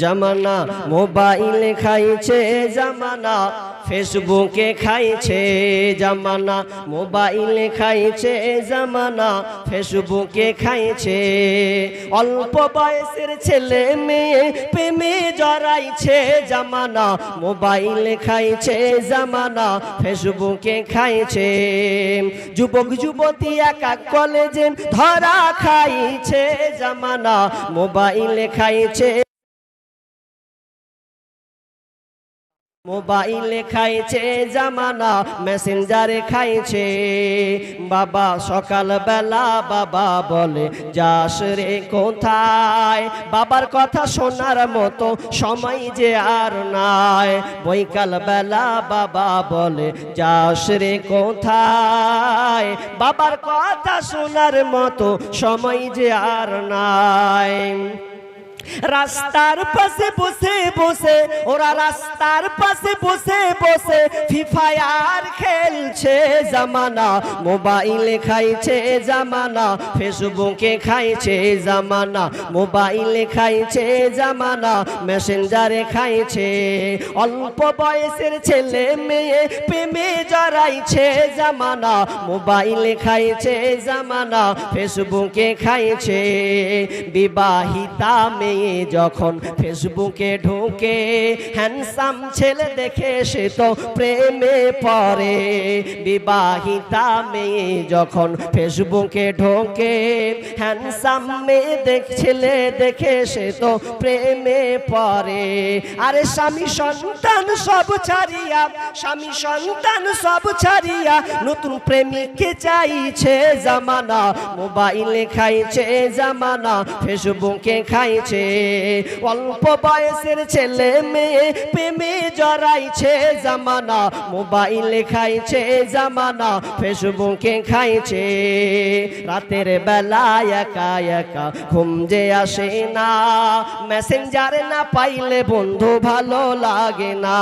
জামানা মোবাইল খাইছে জামানা, ফেসবুকে খাইছে জামানা, মোবাইল খাইছে জামানা, ফেসবুকে খাইছে। অল্প বয়সের ছেলে মেয়ে প্রেমে জড়াইছে জামানা, মোবাইল খাইছে জামানা, ফেসবুকে খাইছে। যুবক, যুবতী একা কলেজে ধরা খাইছে জামানা, মোবাইল খাইছে মোবাইলে খাইছে জামানা, মেসেঞ্জারে খাইছে। বাবা সকাল বেলা বাবা বলে, যাস রে কোথায়? বাবার কথা শোনার মতো সময় যে আর নাই। বৈকাল বেলা বাবা বলে, যাস রে কোথায়? বাবার কথা শোনার মতো সময় যে আর নাই। রাস্তার পাশে বসে বসে, ওরা রাস্তার পাশে বসে বসে ফিফায়ার খেলছে জামানা, মোবাইলে খাইছে জামানা ফেসবুকে খাইছে জামানা, মোবাইলে খাইছে জামানা মেসেঞ্জারে খাইছে। অল্প বয়সের ছেলে মেয়ে প্রেমে জড়াইছে জামানা, মোবাইলে খাইছে জামানা ফেসবুকে খাইছে। বিবাহিতা মেয়ে যখন ফেসবুকে ঢোকে হ্যান্ডসাম ছেলে দেখে সে তো প্রেমে পড়ে। বিবাহিতা মেয়ে যখন ফেসবুকে ঢোকে হ্যান্ডসাম মেয়ে দেখ, ছেলে দেখে সে তো প্রেমে পড়ে। আরে স্বামী সন্তান সব ছাড়িয়া, স্বামী সন্তান সব ছাড়িয়া, নতুন প্রেমিককে চাইছে জামানা, মোবাইলে খাইছে জামানা, ফেসবুকে খাইছে অল্প বয়সের ছেলে মেয়ে প্রেমে জড়াইছে জামানা, মোবাইলে খাইছে জামানা, ফেসবুকে খাইছে। রাতের বেলা একা একা ঘুম যে আসে না, মেসেঞ্জারে না পাইলে বন্ধু ভালো লাগে না।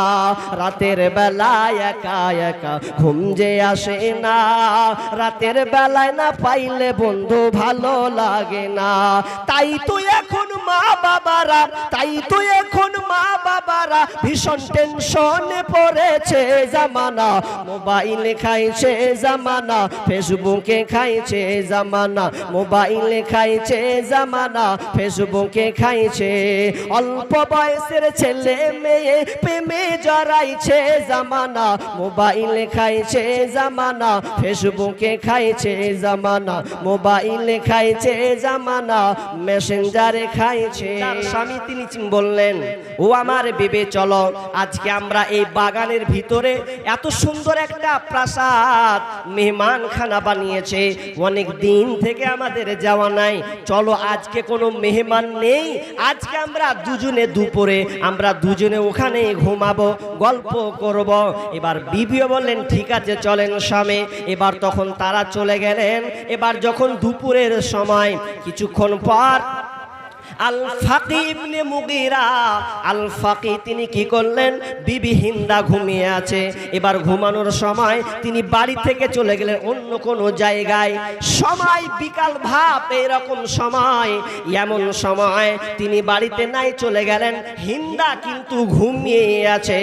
রাতের বেলা একা একা ঘুম যে আসে না, রাতের বেলায় না পাইলে বন্ধু ভালো লাগে না। তাই তো এখন মা বাবারা তাই তো এখন মা বাবারা ভীষণ টেনশনে পড়েছে জামানা। মোবাইলে খাইছে জামানা, ফেসবুকে খাইছে জামানা, মোবাইলে খাইছে জামানা, ফেসবুকে খাইছে। অল্প বয়সের ছেলে মেয়ে প্রেমে জড়াইছে জামানা, মোবাইলে খাইছে জামানা, ফেসবুকে খাইছে জামানা, মোবাইলে খাইছে জামানা, মেসেঞ্জারে খাইছে তার স্বামী তিনি বললেন, ও আমার বেবে, চলো, আজকে আমরা এই বাগানের ভিতরে এত সুন্দর একটা প্রাসাদ মেহমান খানা বানিয়েছে। অনেক দিন থেকে আমাদের যাওয়া নাই। চলো, আজকে কোনো মেহমান নেই। আজকে আমরা দুজনে দুপুরে, আমরা দুজনে ওখানে ঘুমাবো, গল্প করব। এবার বিবিও বললেন, ঠিক আছে, চলেন স্বামী। এবার তখন তারা চলে গেলেন। এবার যখন দুপুরের সময়, কিছুক্ষণ পর আল ফাকি ইবনে মুগিরা আল ফাকি তিনি কি করলেন? বিবি হিন্দা ঘুমিয়ে আছে। এবার ঘুমানোর সময় তিনি বাড়ি থেকে চলে গেলেন অন্য কোনো জায়গায়। সময় বিকাল ভাব, এরকম সময়, এমন সময় তিনি বাড়িতে নাই, চলে গেলেন। হিন্দা কিন্তু ঘুমিয়ে আছে।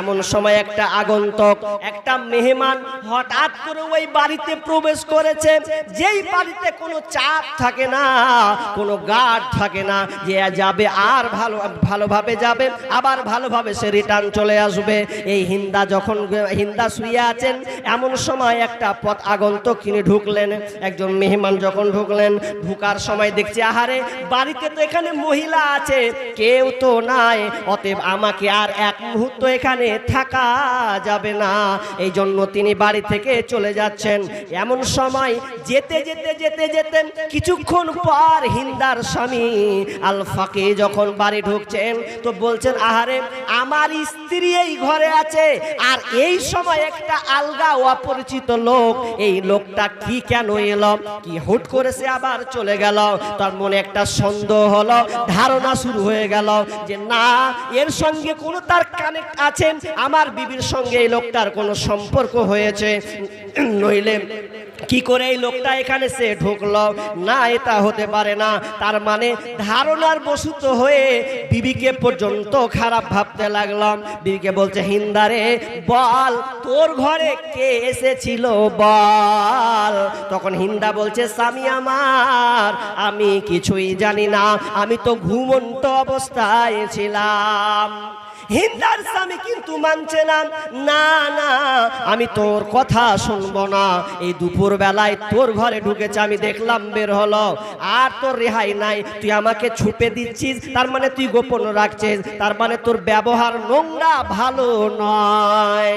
এমন সময় একটা আগন্তক, একটা মেহমান হঠাৎ করে ওই বাড়িতে প্রবেশ করেছে। যেই বাড়িতে কোনো চাপ থাকে না, কোনো গার্ড থাকে না যে যাবে আর ভালো, ভালোভাবে যাবে, আবার ভালোভাবে সে রিটার্ন চলে আসবে। এই হিন্দা যখন, হিন্দা শুয়ে আছেন, এমন সময় একটা পথ আগন্তক তিনি ঢুকলেন। একজন মেহমান যখন ঢুকলেন, ঢুকার সময় দেখছি, আহারে, বাড়িতে তো এখানে মহিলা আছে, কেউ তো নাই। অতএব আমাকে আর এক মুহূর্ত এখানে থাকা যাবে না। এই জন্য তিনি বাড়ি থেকে চলে যাচ্ছেন। এমন সময় যেতে যেতে যেতে যেতে, কিছুক্ষণ পর হিন্দার স্বামী আল ফাকে যখন বাড়ি ঢুকছেন, তো বলছেন, আহারে, আমার স্ত্রী এই ঘরে আছে, আর এই সময় একটা আলগা অপরিচিত লোক। এই লোকটা কি কেন এলো? কি হুট করেছে আবার চলে গেল? তার মনে একটা সন্দেহ হলো, ধারণা শুরু হয়ে গেল যে, না, এর সঙ্গে কোনো তার কানেক্ট আছেন। আমার বিবির সঙ্গে এই লোকটার কোনো সম্পর্ক হয়েছে। নইলে কি করে এই লোকটা এখানে সে ঢুকলো? না, এটা হতে পারে না। তার মানে ধারণার বসুত হয়ে বিবিকে পর্যন্ত খারাপ ভাবতে লাগলাম। বিবিকে বলছে, হিন্দারে, বল, তোর ঘরে কে এসেছিল? বল। তখন হিন্দা বলছে, স্বামী আমার, আমি কিছুই জানি না। আমি তো ঘুমন্ত অবস্থায় ছিলাম। হিন্দার স্বামী কিন্তু মানছে না। না আমি তোর কথা শুনব না। এই দুপুর বেলায় তোর ঘরে ঢুকেছে, আমি দেখলাম বের হলো। আর তোর রেহাই নাই, তুই আমাকে ছুপে দিচ্ছিস, তার মানে তুই গোপন রাখছিস, তার মানে তোর ব্যবহার নোংরা, ভালো নয়।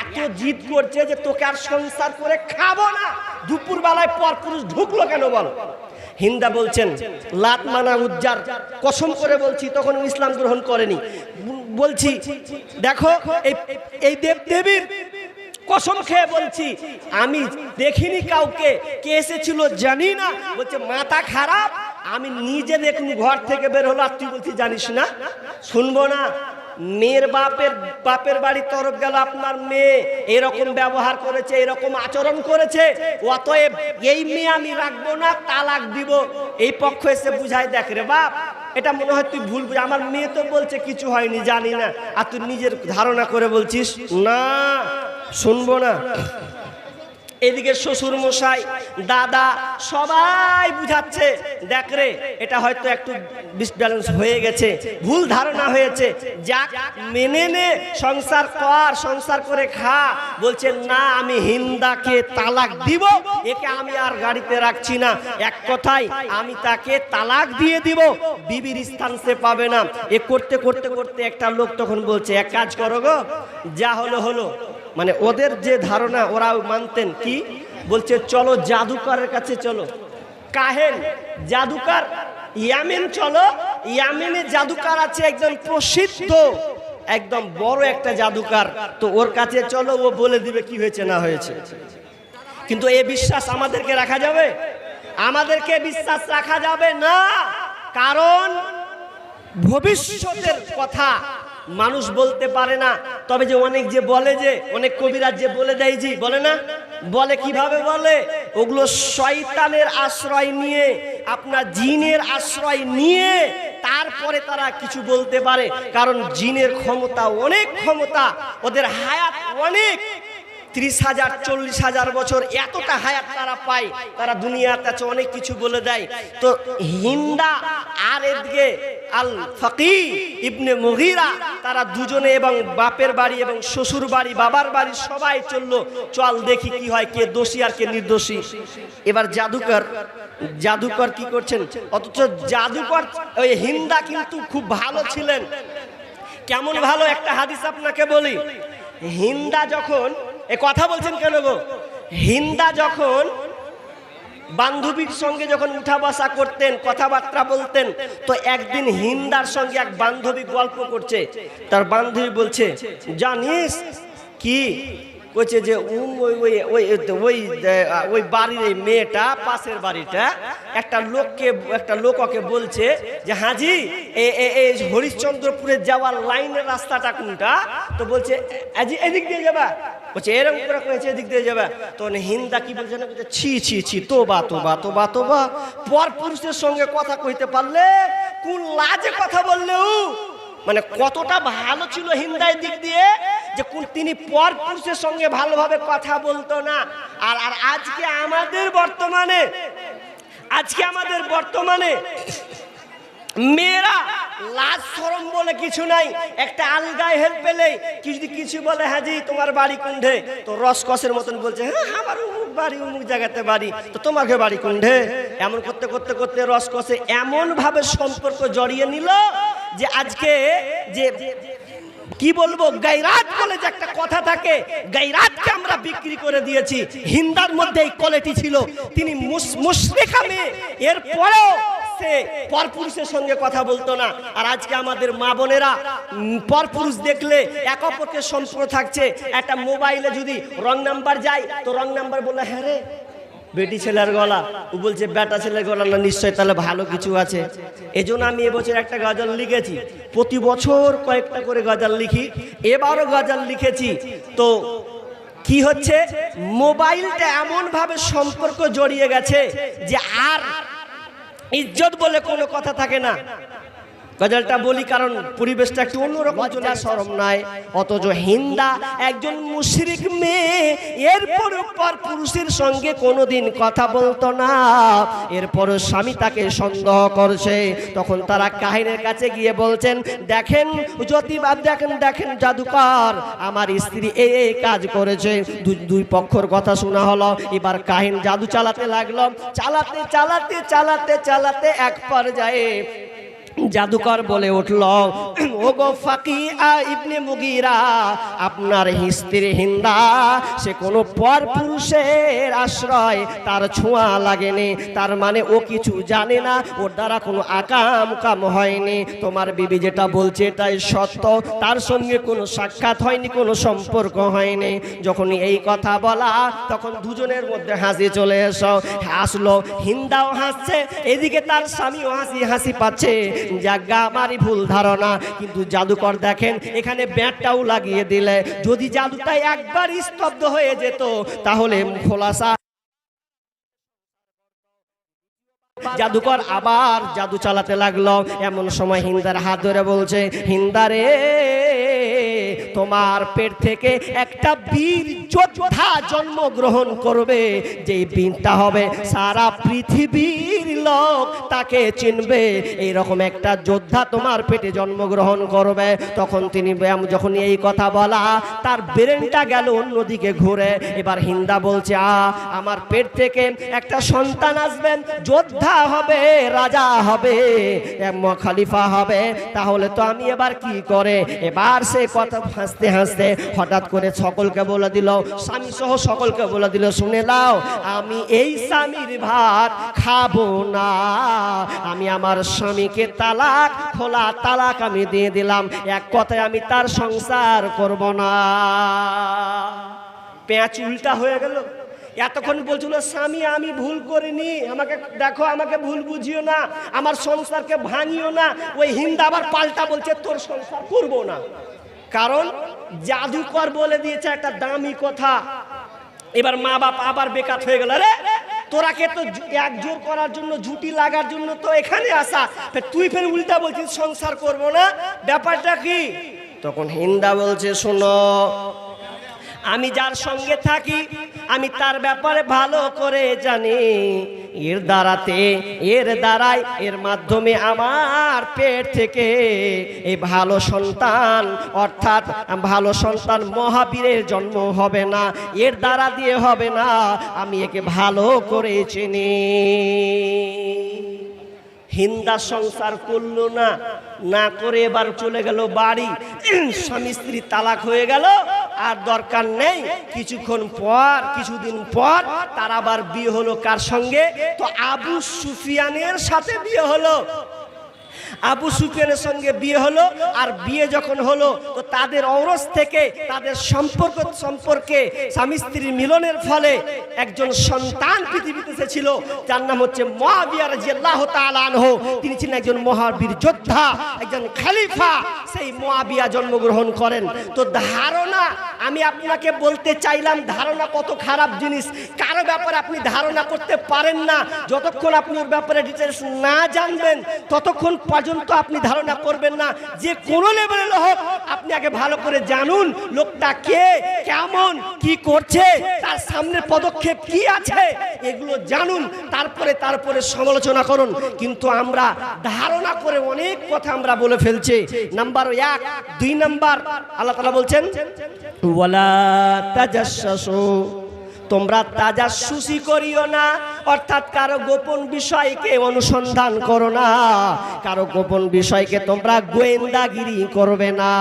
এত জিদ করছে যে তোকে আর সংসার করে খাব না। দুপুর বেলায় পর পুরুষ ঢুকলো কেন বলো? হিন্দা বলছেন, লাত মানা উজ্জার, কসম করে বলছি, তখন ইসলাম গ্রহণ করেনি। বলছি, দেখো, এই এই দেব দেবীর কসম খেয়ে বলছি, আমি দেখিনি কাউকে, কে এসেছিল জানি না। বলছে, মাথা খারাপ, আমি নিজে দেখুন ঘর থেকে বের হলো আর তুই বলছি জানিস না? শুনব না? মেয়ের বাপের বাপের বাড়ি তরফ গেল আপনার মেয়ে। এরকম ব্যবহার করেছে, এরকম আচরণ করেছে। অতএব এই মেয়ে আমি রাখব না, তালাক দিব। এই পক্ষ এসে বুঝাই দেখ রে বাপ, এটা মনে হয় তুই ভুল বুঝ আমার মেয়ে তো বলছে, কিছু হয়নি, জানি না। আর তুই নিজের ধারণা করে বলছিস, না, শুনব না। এদিকে শ্বশুর মশাই, দাদা সবাই বুঝাচ্ছে, দেখ রে, এটা হয়তো একটু ডিসব্যালেন্স হয়ে গেছে, ভুল ধারণা হয়েছে। যাক, মেনে নে, সংসার কর, সংসার করে খা। বলছে, না, আমি হিন্দাকে তালাক দিব, একে আমি আর গাড়িতে রাখছি না। এক কথায়, আমি তাকে তালাক দিয়ে দিব, বিবির স্থান সে পাবে না। এ করতে করতে করতে একটা লোক তখন বলছে, এক কাজ করো গো, যা হলো হলো। মানে ওদের যে ধারণা ওরাও মানতেন কি? বলছে, চলো জাদুকরের কাছে চলো। কাহেন, জাদুকার, ইয়ামেন চলো। ইয়ামেনে জাদুকার আছে একজন প্রসিদ্ধ, একদম বড় একটা জাদুকার। তো ওর কাছে চলো, ও বলে দিবে কি হয়েছে, না হয়েছে। কিন্তু এ বিশ্বাস আমাদেরকে রাখা যাবে? আমাদেরকে বিশ্বাস রাখা যাবে না। কারণ ভবিষ্যতের কথা মানুষ বলতে পারে না, তবে যে অনেক যে বলে যে, অনেক কবিরা যে বলে দেয় যে, বলে না? বলে কীভাবে বলে? ওগুলো শয়তানের আশ্রয় নিয়ে, আপনার জিনের আশ্রয় নিয়ে তারপরে তারা কিছু বলতে পারে। কারণ জিনের ক্ষমতা অনেক ক্ষমতা, ওদের হায়াত অনেক। ত্রিশ হাজার, চল্লিশ হাজার বছর এতটা হায়াত তারা পায়, তারা দুনিয়ার কাছে অনেক কিছু বলে দেয়। তো হিন্দা আর এদিকে আল ফকি ইবনে মুগিরা, তারা দুজনে এবং বাপের বাড়ি এবং শ্বশুর বাড়ি, বাবার বাড়ি সবাই চলল। চল দেখি কি হয়, কে দোষী আর কে নির্দোষী। এবার জাদুকর জাদুকর কি করছেন? অথচ জাদুকর, ওই হিন্দা কিন্তু খুব ভালো ছিলেন। কেমন ভালো একটা হাদিস আপনাকে বলি। হিন্দা যখন এ কথা বলছেন কেন গো? হিন্দা যখন বান্ধবীর সঙ্গে যখন উঠা বসা করতেন, কথাবার্তা বলতেন, তো একদিন হিন্দার সঙ্গে এক বান্ধবী গল্প করছে। তার বান্ধবী বলছে, জানিস কি বলছে যে ওই ওই ওই ওই ওই বাড়ির এই মেয়েটা, পাশের বাড়িটা, একটা লোককে, একটা লোক ওকে বলছে যে, হাজি এই হরিশ্চন্দ্রপুরে যাওয়ার লাইনের রাস্তাটা কোনটা? তো বলছে আজি এদিক দিয়ে যাবা। বলছে এরকম করে কয়েছে এদিক দিয়ে যাবে। তখন হিন্দা কি বলছে না বলছে, ছি ছি ছি, তোবা তোবা তোবা তোবা। পর পুরুষের সঙ্গে কথা কইতে পারলে, কোন লাজে কথা বললেও মানে কতটা ভালো ছিল হিন্দায় দিক দিয়ে যে তিনি পর পুরুষের সঙ্গে ভালোভাবে কথা বলতো না। আর আর আজকে আমাদের বর্তমানে, আজকে আমাদের বর্তমানে মেয়েরা লাজ সরম বলে কিছু নাই, একটা আলগায় হেল্প পেলে কি যদি কিছু বলে হ্যাঁ জি, তোমার বাড়ি কুণ্ঠে তো রসকসের মতন বলছে হ্যাঁ আমার অমুক বাড়ি, অমুক জায়গাতে বাড়ি, তো তোমাকে বাড়ি কুণ্ঠে এমন করতে করতে করতে রসকসে এমন ভাবে সম্পর্ক জড়িয়ে নিল যে আজকে যে কি বলব? গাইরাত বলে যে একটা কথা থাকে, গাইরাতকে আমরা বিক্রি করে দিয়েছি। হিন্দার মধ্যে এই কোয়ালিটি ছিল। তিনি মুশরিকা মেয়ে। এরপরেও সে পরপুরুষের সঙ্গে কথা বলতো না। আর আজকে আমাদের মা বোনেরা পরপুরুষ দেখলে এক অপরকে সম্পর্ক থাকছে। একটা মোবাইলে যদি রং নাম্বার যায়, তো রং নাম্বার বলে হ্যাঁ রে বেটি ছেলের গলা। ও বলছে, বেটা ছেলের গলা না, নিশ্চয় তাহলে ভালো কিছু আছে। এজন্য আমি এবছর একটা গজল লিখেছি। প্রতি বছর কয়েকটা করে গজল লিখি। এবারও গজল লিখেছি। তো কি হচ্ছে? মোবাইলটা এমন ভাবে সম্পর্ক জড়িয়ে গেছে যে আর ইজ্জত বলে কোনো কথা থাকে না। গজলটা বলি কারণ পরিবেশটা একটু অন্যরকম চলে সরম নাই। অথচ হিন্দা একজন মুশরিক মেয়ে, এরপর পর পুরুষের সঙ্গে কোনোদিন কথা বলতো না। এরপরও স্বামী তাকে সন্দেহ করছে। তখন তারা কাহিনের কাছে গিয়ে বলছেন, দেখেন, জ্যোতিবাদ, দেখেন দেখেন জাদুকর, আমার স্ত্রী এই এই কাজ করেছে। দুই পক্ষর কথা শোনা হলো। এবার কাহিন জাদু চালাতে লাগল। চালাতে চালাতে চালাতে চালাতে এক পর্যায়ে জাদুকর বলে উঠল, ওগো ফাকি ইবনে মুগিরা, আপনার হিস্তির হিন্দা, সে কোনো পর পুরুষের আশ্রয়, তার ছোঁয়া লাগেনি, তার মানে ও কিছু জানে না, ওর দ্বারা কোনো আকাম কাম হয়নি। তোমার বিবি যেটা বলছে তাই সত্য, তার সঙ্গে কোনো সাক্ষাৎ হয়নি, কোনো সম্পর্ক হয়নি। যখনই এই কথা বলা, তখন দুজনের মধ্যে হাসি চলে এসো হাসলো হিন্দাও হাসছে, এদিকে তার স্বামীও হাসি হাসি পাচ্ছে। জাগা আমারই ভুল ধারণা। কিন্তু জাদুকর দেখেন, এখানে ব্যাটটাও লাগিয়ে দিলে। যদি জাদুটা একবার স্তব্ধ হয়ে যেত, তাহলে খোলাসা জাদুকর আবার জাদু চালাতে লাগল। এমন সময় হিন্দার হাত ধরে বলছে হিন্দারে তোমার পেট থেকে একটা বীর যোদ্ধা জন্মগ্রহণ করবে। যে বীরটা হবে সারা পৃথিবীর লোক তাকে চিনবে। এইরকম একটা যোদ্ধা তোমার পেটে জন্মগ্রহণ করবে। তখন তিনি যখন এই কথা বলা, তার ব্রেনটা গেল অন্যদিকে ঘুরে। এবার হিন্দা বলছে, আ, আমার পেট থেকে একটা সন্তান আসবেন, যোদ্ধা হবে, রাজা হবে খালিফা হবে। তাহলে তো আমি এবার কি করে? এবার সে কথা হাসতে হাসতে হঠাৎ করে সকলকে বলে দিল স্বামী সহ সকলকে বলে দিল, শুনে নাও, আমি এই স্বামীর ভাত খাব না। আমি আমার স্বামীকে তালাক, খোলা তালাক আমি দিয়ে দিলাম। এক কথায় আমি তার সংসার করব না। পেঁচ উল্টা হয়ে গেল। এতক্ষণ বলছিল স্বামী আমি ভুল করিনি। আমাকে দেখো আমাকে ভুল বুঝিও না। আমার সংসারকে ভাঙিও না। ওই হিন্দা আবার পাল্টা বলছে তোর সংসার করব না। কারণ জাদুকর বলে দিয়েছে একটা দামি কথা। এবার মা বাপ আবার বেকার হয়ে গেল। রে তোরাকে তো একজোর করার জন্য জুটি লাগার জন্য তো এখানে আসা? তুই ফের উল্টা বলছিস সংসার করব না? ব্যাপারটা কি? তখন হিন্দা বলছে শোনো আমি যার সঙ্গে থাকি, আমি তার ব্যাপারে ভালো করে জানি। এর দ্বারাতে, এর দ্বারাই, এর মাধ্যমে আমার পেট থেকে এই ভালো সন্তান, অর্থাৎ ভালো সন্তান মহাবীরের জন্ম হবে না, এর দ্বারা দিয়ে হবে না, আমি একে ভালো করে চিনি। হিন্দা সংসার করল না না করে এবার চলে গেল বাড়ি। স্বামী স্ত্রী তালাক হয়ে গেল, আর দরকার নেই। কিছুক্ষণ পর, কিছুদিন পর তার আবার বিয়ে হলো কার সঙ্গে? তো আবু সুফিয়ানের সাথে বিয়ে হলো। আবু সুফিয়ানের সঙ্গে বিয়ে হলো, আর বিয়ে যখন হলো, তো তাদের ঔরস থেকে, তাদের সম্পর্ক সম্পর্কে স্বামী স্ত্রীর মিলনের ফলে একজন সন্তান পৃথিবীতে এসেছিল, যার নাম হচ্ছে মহাবিয়া রাদিয়াল্লাহু তাআলা আনহু। তিনি ছিলেন একজন মহাবীর যোদ্ধা, একজন খলিফা। সেই মহাবিয়া জন্মগ্রহণ করেন। তো ধারণা, আমি আপনাকে বলতে চাইলাম, ধারণা কত খারাপ জিনিস। কারও ব্যাপারে আপনি ধারণা করতে পারেন না। যতক্ষণ আপনি ওর ব্যাপারে ডিটেলস না জানবেন, ততক্ষণ পর্যন্ত আপনি ধারণা করবেন না যে কোনো লেভেলের হোক আপনি আগে ভালো করে জানুন লোকটা কে, কেমন, কি করছে, তার সামনের পদক্ষেপ কি আছে, এগুলো জানুন, তারপরে তারপরে সমালোচনা করুন। কিন্তু আমরা ধারণা করে অনেক কথা আমরা বলে ফেলছি। নাম্বার এক, দুই নাম্বার, আল্লাহ তালা বলছেন, ওয়ালা তাজাসসু তোমরা তাজাসুসি করিও না। অর্থাৎ কারও গোপন বিষয়কে অনুসন্ধান করো না। কারও গোপন বিষয়কে তোমরা গোয়েন্দাগিরি করবে না।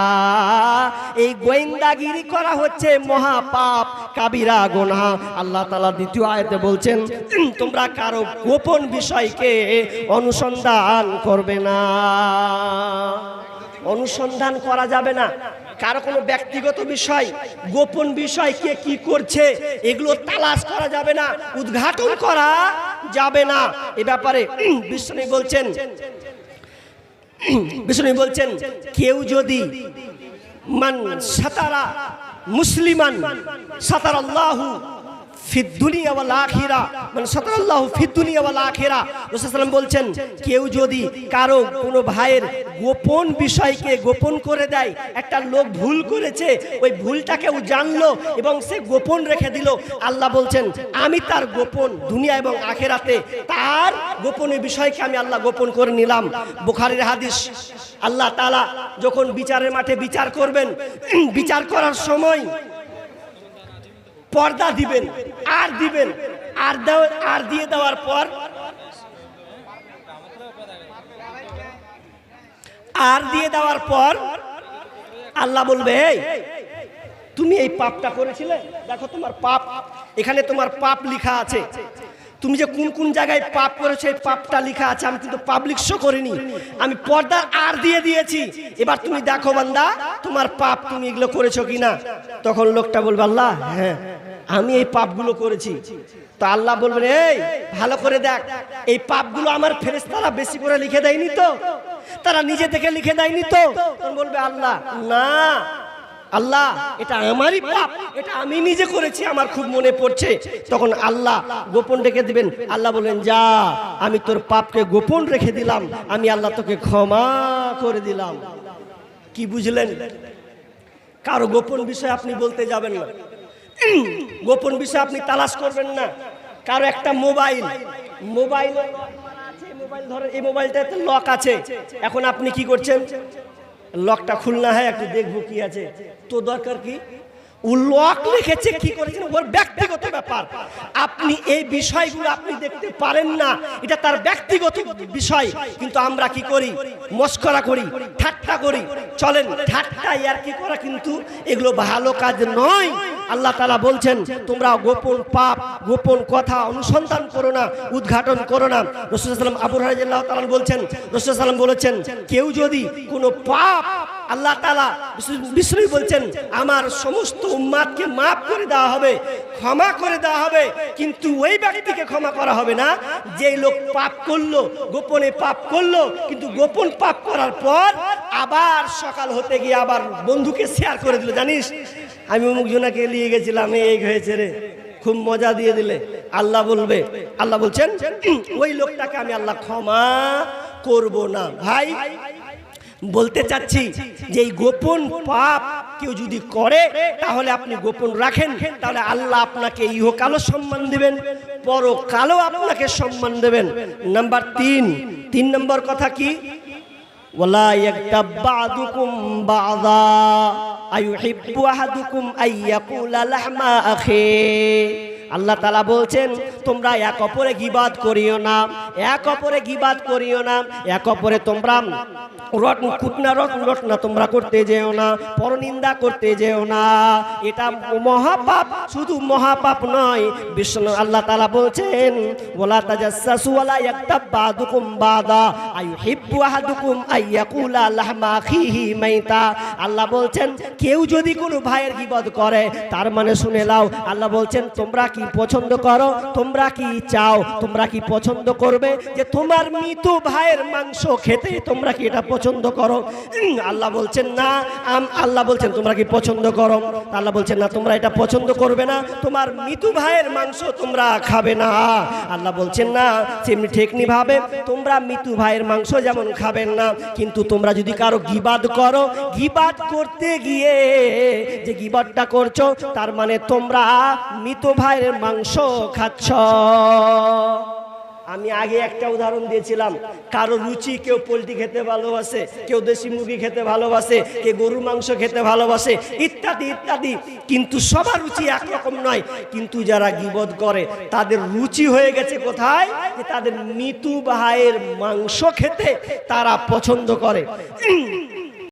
এই গোয়েন্দাগিরি করা হচ্ছে মহাপাপ, কাবিরা গোনা। আল্লাহ তালা দ্বিতীয় আয়তে বলছেন, তোমরা কারও গোপন বিষয়কে অনুসন্ধান করবে না। অনুসন্ধান করা যাবে না। কারও কোনো ব্যক্তিগত বিষয়, গোপন বিষয়, কে কি করছে, এগুলো তালাশ করা যাবে না, উদ্ঘাটন করা যাবে না। এ ব্যাপারে বিষ্ণু বলছেন বিষ্ণু বলছেন, কেউ যদি মান সাতারা মুসলিমান সাতার আল্লাহু ফিদ্দুনিয়া ওয়াল আখিরা। মানে সাতারাল্লাহু ফিদ্দুনিয়া ওয়াল আখিরা। বলছেন, কেউ যদি কারও কোনো ভাইয়ের গোপন বিষয়কে গোপন করে দেয়, একটা লোক ভুল করেছে, ওই ভুলটাকেও জানলো এবং সে গোপন রেখে দিল, আল্লাহ বলছেন, আমি তার গোপন দুনিয়া এবং আখেরাতে তার গোপনীয় বিষয়কে আমি আল্লাহ গোপন করে নিলাম। বুখারীর হাদিস, আল্লাহ তাআলা যখন বিচারের মাঠে বিচার করবেন, বিচার করার সময় পর্দা দিবেন, আর দিবেন, আর দেও আর দিয়ে দেওয়ার পর আর দিয়ে দেওয়ার পর আল্লাহ বলবে তুমি এই পাপটা করেছিলে? দেখো তোমার পাপ, এখানে তোমার পাপ লেখা আছে। তুমি যে কোন কোন জায়গায় পাপ করেছ, এই পাপটা লেখা আছে। আমি কিন্তু পাবলিক শো করিনি। আমি পর্দার আর দিয়ে দিয়েছি। এবার তুমি দেখো বান্দা, তোমার পাপ তুমি এগুলো করেছ কিনা? তখন লোকটা বলবে, আল্লাহ হ্যাঁ। আমি এই পাপগুলো করেছি। তো আল্লাহ বলবেন, এই, ভালো করে দেখ, এই পাপগুলো আমার ফেরেশতারা বেশি করে লিখে দেয়নি তো? তারা নিজে থেকে লিখে দেয়নি তো? বলবে, আল্লাহ, না, আল্লাহ, এটা আমারই পাপ, এটা আমি নিজে করেছি, আমার খুব মনে পড়ছে। তখন আল্লাহ গোপন রেখে দিবেন। আল্লাহ বলেন যা, আমি তোর পাপকে গোপন রেখে দিলাম, আমি আল্লাহ তোকে ক্ষমা করে দিলাম। কি বুঝলেন? কারও গোপন বিষয় আপনি বলতে যাবেন না। গোপন বিষয় আপনি তালাশ করবেন না। কারও একটা মোবাইল। মোবাইল মোবাইল ধরেন এই মোবাইলটাতে লক আছে। এখন আপনি কি করছেন? লকটা খুলনা হয়, একটু দেখব কি আছে। তো দরকার কি? লক লিখেছে কি করেছেন? ওর ব্যক্তিগত ব্যাপার। আপনি এই বিষয়গুলো আপনি দেখতে পারেন না। এটা তার ব্যক্তিগত বিষয়। কিন্তু আমরা কি করি? মস্করা করি, ঠাট্টা করি। চলেন, ঠাট্টা ইয়ার কি করা কিন্তু এগুলো ভালো কাজ নয়। আল্লাহ তালা বলছেন, তোমরা গোপন পাপ, গোপন কথা অনুসন্ধান করো না, উদ্ঘাটন করো না। রসুলাম আবু রাজিল্লাহ তালান বলছেন রসুলাম বলেছেন, কেউ যদি কোনো পাপ আল্লাহ তালা বিষ্ণু বলছেন, আমার সমস্ত উম্মাদকে মাফ করে দেওয়া হবে, ক্ষমা করে দেওয়া হবে, কিন্তু ওই ব্যক্তিকে ক্ষমা করা হবে না। যে লোক পাপ করল, গোপনে পাপ করল, কিন্তু গোপন পাপ করার পর আবার সকাল হতে গিয়ে আবার বন্ধুকে শেয়ার করে দিল, জানিস? আমি অমুক জনাকে নিয়ে গেছিলাম, এই হয়েছে রে, খুব মজা দিয়ে দিলে। আল্লাহ বলবে, আল্লাহ বলছেন ওই লোকটাকে আমি আল্লাহ ক্ষমা করব না, ভাই। বলতে চাচ্ছি যে এই গোপন পাপ কেউ যদি করে, তাহলে আপনি গোপন রাখেন। তাহলে আল্লাহ আপনাকে ইহকালও সম্মান দেবেন, পরকালও আপনাকে সম্মান দেবেন। নাম্বার তিন তিন নম্বর কথা কি? বা'দুকুম বা'দা, আইয়ুহিব্বু আহাদুকুম আইয়াকুলা লাহমা আখি। আল্লাহ তালা বলছেন, তোমরা এক অপরে গিবাদ করিও না, এক অপরে গিবাদ করিও না, এক অপরে তোমরা রট কুটনা, রট রটনা তোমরা করতে যেও না, পরনিন্দা করতে যেও না। এটা মহাপাপ, শুধু মহাপাপ নয়। বিষ্ণু আল্লাহ তালা বলছেন ওলা তাজাসসু ওয়ালা একটা বাদুকুম বাদা আইয়ুহিব্বু আহাদুকুম আইয়াকুলা লাহমা আখিহি মাইতা। আল্লাহ বলছেন, কেউ যদি কোনো ভাইয়ের গিবদ করে, তার মানে শুনে লাও আল্লাহ বলছেন, তোমরা পছন্দ করো? তোমরা কি চাও? তোমরা কি পছন্দ করবে? যে তোমার মৃত ভাইয়ের মাংস খেতে তোমরা কি এটা পছন্দ করো? আল্লাহ বলছেন, না, আম- আল্লাহ বলছেন, তোমরা কি পছন্দ করো? আল্লাহ বলছেন, না, তোমরা এটা পছন্দ করবে না। তোমার মৃত ভাইয়ের মাংস তোমরা খাবে না। আল্লাহ বলছেন, না, সেমনি ঠেকনি ভাবে। তোমরা মৃত্যু ভাইয়ের মাংস যেমন খাবেন না, কিন্তু তোমরা যদি কারও গিবাদ করো, গিবাদ করতে গিয়ে যে গিবাদটা করছ, তার মানে তোমরা মৃত ভাইয়ের মাংস খাচ্ছ। আমি আগে একটা উদাহরণ দিয়েছিলাম। কারও রুচি কেউ পোলট্রি খেতে ভালোবাসে, কেউ দেশি মুরগি খেতে ভালোবাসে, কেউ গরুর মাংস খেতে ভালোবাসে, ইত্যাদি ইত্যাদি। কিন্তু সবার রুচি একরকম নয়। কিন্তু যারা গিবদ করে, তাদের রুচি হয়ে গেছে কোথায়? যে তাদের মৃত্যু ভাইয়ের মাংস খেতে তারা পছন্দ করে।